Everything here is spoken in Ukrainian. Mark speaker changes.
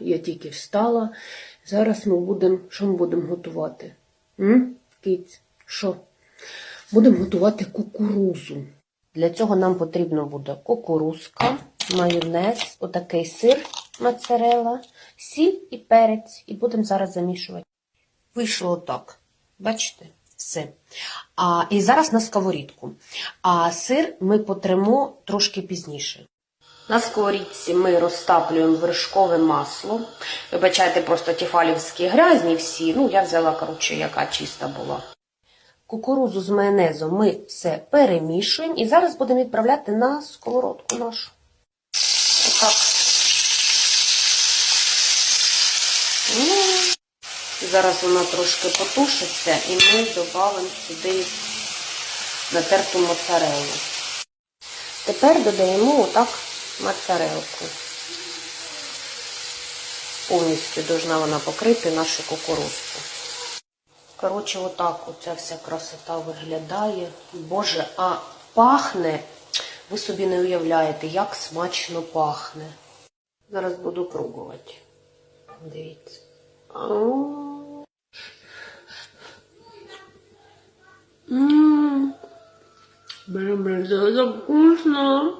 Speaker 1: я тільки встала. Зараз ми будемо. Що ми будемо готувати? М? Киць, що? Будемо готувати кукурузу. Для цього нам потрібно буде кукурузка, майонез, отакий сир моцарелла, сіль і перець. І будемо зараз замішувати. Вийшло отак. Бачите? Все. А, і зараз на сковорідку. А сир ми потремо трошки пізніше. На сковорідці ми розтаплюємо вершкове масло. Вибачайте, просто ті фалівські грязні всі. Ну, я взяла, коротше, яка чиста була. Кукурузу з майонезом ми все перемішуємо і зараз будемо відправляти на сковородку нашу. Отак. Зараз вона трошки потушиться і ми додамо сюди натерту моцарелу. Тепер додаємо отак моцарелку. Повністю должна вона покрити нашу кукурузку. Коротше, отак оця вся красота виглядає. Боже, а пахне, ви собі не уявляєте, як смачно пахне. Зараз буду пробувати. Дивіться. Блин, блин, это вкусно.